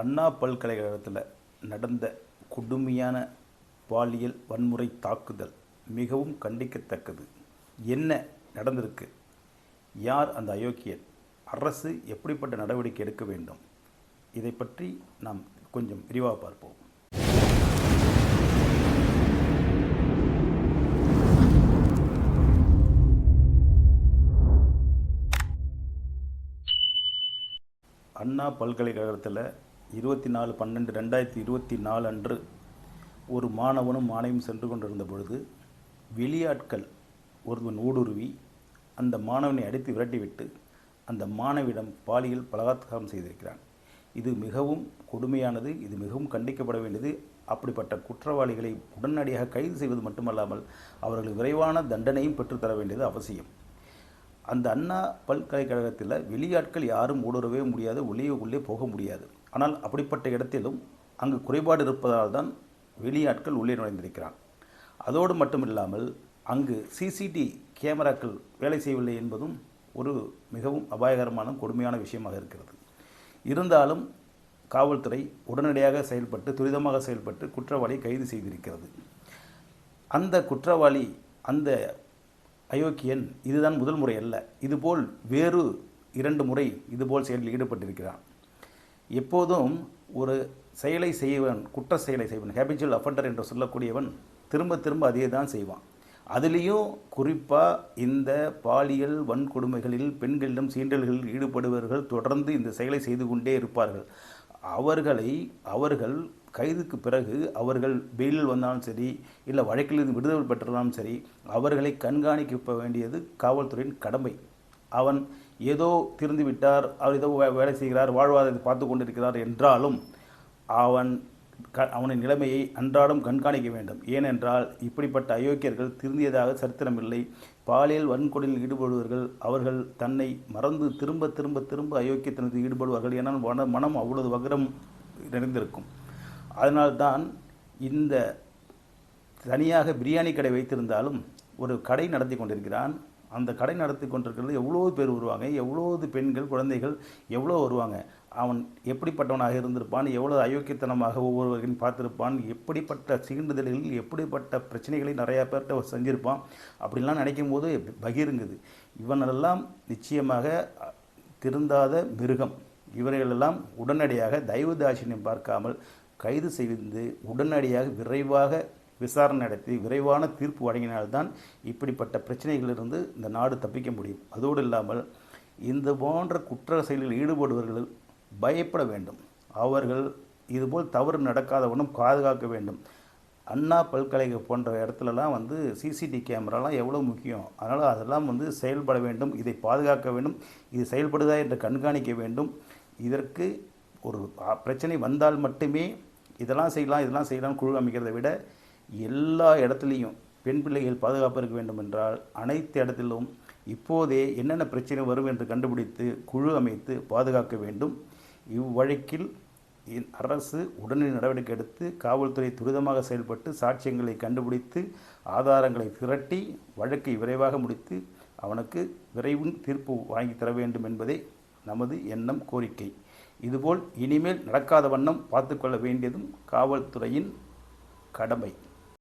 அண்ணா பல்கலைக்கழகத்தில் நடந்த கொடுமையான பாலியல் வன்முறை தாக்குதல் மிகவும் கண்டிக்கத்தக்கது. என்ன நடந்திருக்கு? யார் அந்த அயோக்கியர்? அரசு எப்படிப்பட்ட நடவடிக்கை எடுக்க வேண்டும்? இதை பற்றி நாம் கொஞ்சம் விரிவாக பார்ப்போம். அண்ணா பல்கலைக்கழகத்தில் இருபத்தி நாலு பன்னெண்டு ரெண்டாயிரத்தி இருபத்தி நாலு அன்று ஒரு மாணவனும் மாணவியும் சென்று கொண்டிருந்த பொழுது வெளியாட்கள் ஒருவன் ஊடுருவி அந்த மாணவனை அடித்து விரட்டிவிட்டு அந்த மாணவியிடம் பாலியல் பலாத்காரம் செய்திருக்கிறான். இது மிகவும் கொடுமையானது இது மிகவும் கண்டிக்கப்பட வேண்டியது. அப்படிப்பட்ட குற்றவாளிகளை உடனடியாக கைது செய்வது மட்டுமல்லாமல் அவர்கள் விரைவான தண்டனையும் பெற்றுத்தர வேண்டியது அவசியம். அந்த அண்ணா பல்கலைக்கழகத்தில் வெளியாட்கள் யாரும் ஊடுருவே முடியாது உள்ளே உள்ளே போக முடியாது. ஆனால் அப்படிப்பட்ட இடத்திலும் அங்கு குறைபாடு இருப்பதால் தான் வெளியாட்கள் உள்ளே நுழைந்திருக்கிறான் அதோடு மட்டுமில்லாமல் அங்கு சிசிடி கேமராக்கள் வேலை செய்யவில்லை என்பதும் ஒரு மிகவும் அபாயகரமான கொடுமையான விஷயமாக இருக்கிறது. இருந்தாலும் காவல்துறை உடனடியாக செயல்பட்டு துரிதமாக செயல்பட்டு குற்றவாளியை கைது செய்திருக்கிறது. அந்த குற்றவாளி அந்த அயோக்கியன் இதுதான் முதல் முறை அல்ல. இதுபோல் வேறு இரண்டு முறை இதுபோல் செயலில் ஈடுபட்டிருக்கிறான். எப்போதும் ஒரு செயலை செய்வன் குற்ற செயலை செய்வன் ஹேபிச்சுவல் அஃபண்டர் என்று சொல்லக்கூடியவன் திரும்ப திரும்ப அதே தான் செய்வான். அதுலேயும் குறிப்பாக இந்த பாலியல் வன்கொடுமைகளில் பெண்களிடம் சீண்டல்களில் ஈடுபடுபவர்கள் தொடர்ந்து இந்த செயலை செய்து கொண்டே இருப்பார்கள். அவர்களை அவர்கள் கைதுக்கு பிறகு அவர்கள் பெயிலில் வந்தாலும் சரி இல்லை வழக்கிலிருந்து விடுதலை பெற்றாலும் சரி அவர்களை கண்காணிக்க வேண்டியது காவல்துறையின் கடமை. அவன் ஏதோ திருந்து விட்டார் அவர் ஏதோ வே- வேலை செய்கிறார் வாழ்வாதாரத்தை பார்த்து கொண்டிருக்கிறார் என்றாலும் அவன் க அவனின் நிலைமையை அன்றாடம் கண்காணிக்க வேண்டும். ஏனென்றால் இப்படிப்பட்ட அயோக்கியர்கள் திருந்தியதாக சரித்திரமில்லை. பாலியல் வன்கொடுமையில் ஈடுபடுபவர்கள் அவர்கள் தன்னை மறந்து திரும்ப திரும்ப திரும்ப அயோக்கியத்தனத்தில் ஈடுபடுவார்கள் ஏன்னால் மன மனம் அவ்வளவு வக்ரம் நிறைந்திருக்கும். அதனால்தான் இந்த தனியாக பிரியாணி கடை வைத்திருந்தாலும் ஒரு கடை நடத்தி கொண்டிருக்கிறான். அந்த கடை நடத்தி கொண்டிருக்கிறது எவ்வளோ பேர் வருவாங்க எவ்வளோது பெண்கள் குழந்தைகள் எவ்வளோ வருவாங்க? அவன் எப்படிப்பட்டவனாக இருந்திருப்பான் எவ்வளோ அயோக்கியத்தனமாக ஒவ்வொருவரையும் பார்த்திருப்பான் எப்படிப்பட்ட சீண்டுதல்களில் எப்படிப்பட்ட பிரச்சனைகளை நிறையா பேர்கிட்ட அவன் செஞ்சிருப்பான் அப்படிலாம் நினைக்கும் போது பகிருங்குது. இவனெல்லாம் நிச்சயமாக திருந்தாத மிருகம். இவர்களெல்லாம் உடனடியாக தயவு தாட்சியம் பார்க்காமல் கைது செய்து உடனடியாக விரைவாக விசாரணை நடத்தி விரைவான தீர்ப்பு வழங்கினால்தான் இப்படிப்பட்ட பிரச்சனைகளிலிருந்து இந்த நாடு தப்பிக்க முடியும். அதோடு இல்லாமல் இந்த போன்ற குற்ற செயலில் ஈடுபடுபவர்கள் பயப்பட வேண்டும். அவர்கள் இதுபோல் தவறு நடக்காதவனும் பாதுகாக்க வேண்டும். அண்ணா பல்கலைக்கழகம் போன்ற இடத்துலலாம் வந்து சிசிடி கேமராலாம் எவ்வளோ முக்கியம்? அதனால் அதெல்லாம் வந்து செயல்பட வேண்டும். இதை பாதுகாக்க வேண்டும். இது செயல்படுதா என்று கண்காணிக்க வேண்டும். இதற்கு ஒரு பிரச்சனை வந்தால் மட்டுமே இதெல்லாம் செய்யலாம் இதெல்லாம் செய்யலாம் குழு அமைக்கிறதை விட எல்லா இடத்துலையும் பெண் பிள்ளைகள் பாதுகாப்பு இருக்க வேண்டும் என்றால் அனைத்து இடத்திலும் இப்போதே என்னென்ன பிரச்சனை வரும் என்று கண்டுபிடித்து குழு அமைத்து பாதுகாக்க வேண்டும். இவ்வழக்கில் அரசு உடனடி நடவடிக்கை எடுத்து காவல்துறை துரிதமாக செயல்பட்டு சாட்சியங்களை கண்டுபிடித்து ஆதாரங்களை திரட்டி வழக்கை விரைவாக முடித்து அவனுக்கு விரைவும் தீர்ப்பு வாங்கி தர வேண்டும் என்பதே நமது எண்ணம் கோரிக்கை. இதுபோல் இனிமேல் நடக்காத வண்ணம் பார்த்துக்கொள்ள வேண்டியதும் காவல்துறையின் கடமை.